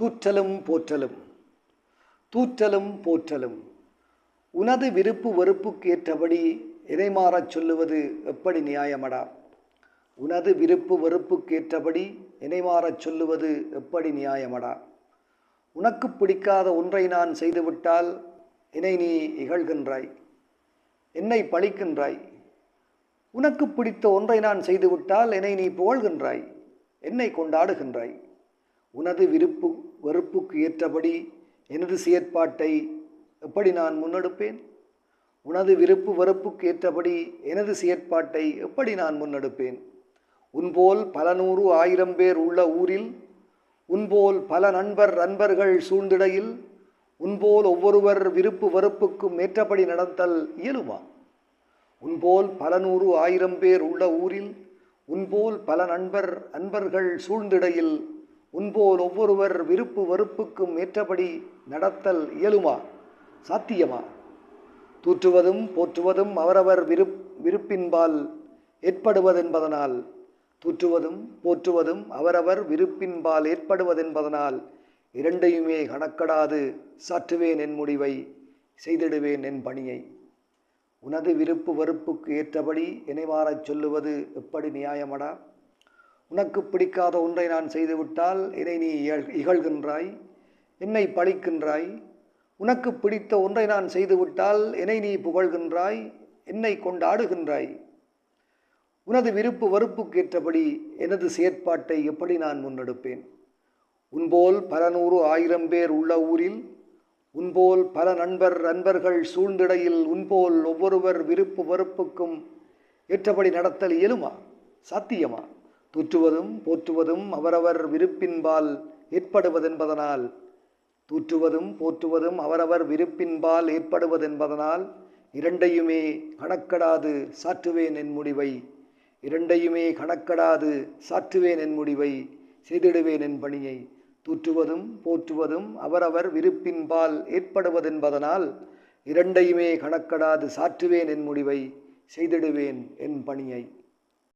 தூற்றலும் போற்றலும். தூற்றலும் போற்றலும். உனது விருப்பு வெறுப்புக்கு ஏற்றபடி எதை மாறச் சொல்லுவது எப்படி நியாயமடா? உனது விருப்பு வெறுப்புக்கு ஏற்றபடி எனை மாறச் சொல்லுவது எப்படி நியாயமடா? உனக்கு பிடிக்காத ஒன்றை நான் செய்துவிட்டால் என்னை நீ இகழ்கின்றாய். என்னை பழிக்கின்றாய். உனக்கு பிடித்த ஒன்றை நான் செய்துவிட்டால் என்னை நீ புகழ்கின்றாய். என்னை கொண்டாடுகின்றாய். உனது விருப்பு வெறுப்புக்கு ஏற்றபடி எனது செயற்பாட்டை எப்படி நான் முன்னெடுப்பேன்? உனது விருப்பு வெறுப்புக்கு ஏற்றபடி எனது செயற்பாட்டை எப்படி நான் முன்னெடுப்பேன்? உன்போல் பல நூறு ஆயிரம் பேர் உள்ள ஊரில் உன்போல் பல நண்பர் நண்பர்கள் சூழ்ந்திடையில் உன்போல் ஒவ்வொருவர் விருப்பு வெறுப்புக்கும் ஏற்றபடி நடத்தல் இயலுமா? உன்போல் பல நூறு ஆயிரம் பேர் உள்ள ஊரில் உன்போல் பல நண்பர் அன்பர்கள் சூழ்ந்திடையில் உன்போல் ஒவ்வொருவர் விருப்பு வெறுப்புக்கும் ஏற்றபடி நடத்தல் இயலுமா? சாத்தியமா? தூற்றுவதும் போற்றுவதும் அவரவர் விருப் விருப்பின்பால் ஏற்படுவதென்பதனால் தூற்றுவதும் போற்றுவதும் அவரவர் விருப்பின்பால் ஏற்படுவதென்பதனால் இரண்டையுமே கணக்கடாது சாற்றுவேன் என் முடிவை செய்திடுவேன் என் பணியை. உனது விருப்பு வெறுப்புக்கு ஏற்றபடி இணைவாறச் சொல்லுவது எப்படி நியாயமடா? உனக்கு பிடிக்காத ஒன்றை நான் செய்துவிட்டால் என்னை நீ இகழ்கின்றாய் என்னை பழிக்கின்றாய். உனக்கு பிடித்த ஒன்றை நான் செய்துவிட்டால் என்னை நீ புகழ்கின்றாய் என்னை கொண்டாடுகின்றாய். உனது விருப்பு வறுப்புக்கு ஏற்றபடி எனது செயற்பாட்டை எப்படி நான் முன்னெடுப்பேன்? உன்போல் பல நூறு ஆயிரம் பேர் உள்ள ஊரில் உன்போல் பல நண்பர் நண்பர்கள் சூழ்ந்திடையில் உன்போல் ஒவ்வொருவர் விருப்பு வெறுப்புக்கும் ஏற்றபடி நடத்தல் இயலுமா சாத்தியமா? தூற்றுவதும் போற்றுவதும் அவரவர் விருப்பின்பால் ஏற்படுவதென்பதனால் தூற்றுவதும் போற்றுவதும் அவரவர் விருப்பின்பால் ஏற்படுவதென்பதனால் இரண்டையுமே கணக்கடாது சாற்றுவேன் என் முடிவை. இரண்டையுமே கணக்கடாது சாற்றுவேன் என் முடிவை செய்திடுவேன் என் பணியை. தூற்றுவதும் போற்றுவதும் அவரவர் விருப்பின்பால் ஏற்படுவதென்பதனால் இரண்டையுமே கணக்கடாது சாற்றுவேன் என் முடிவை செய்திடுவேன் என் பணியை.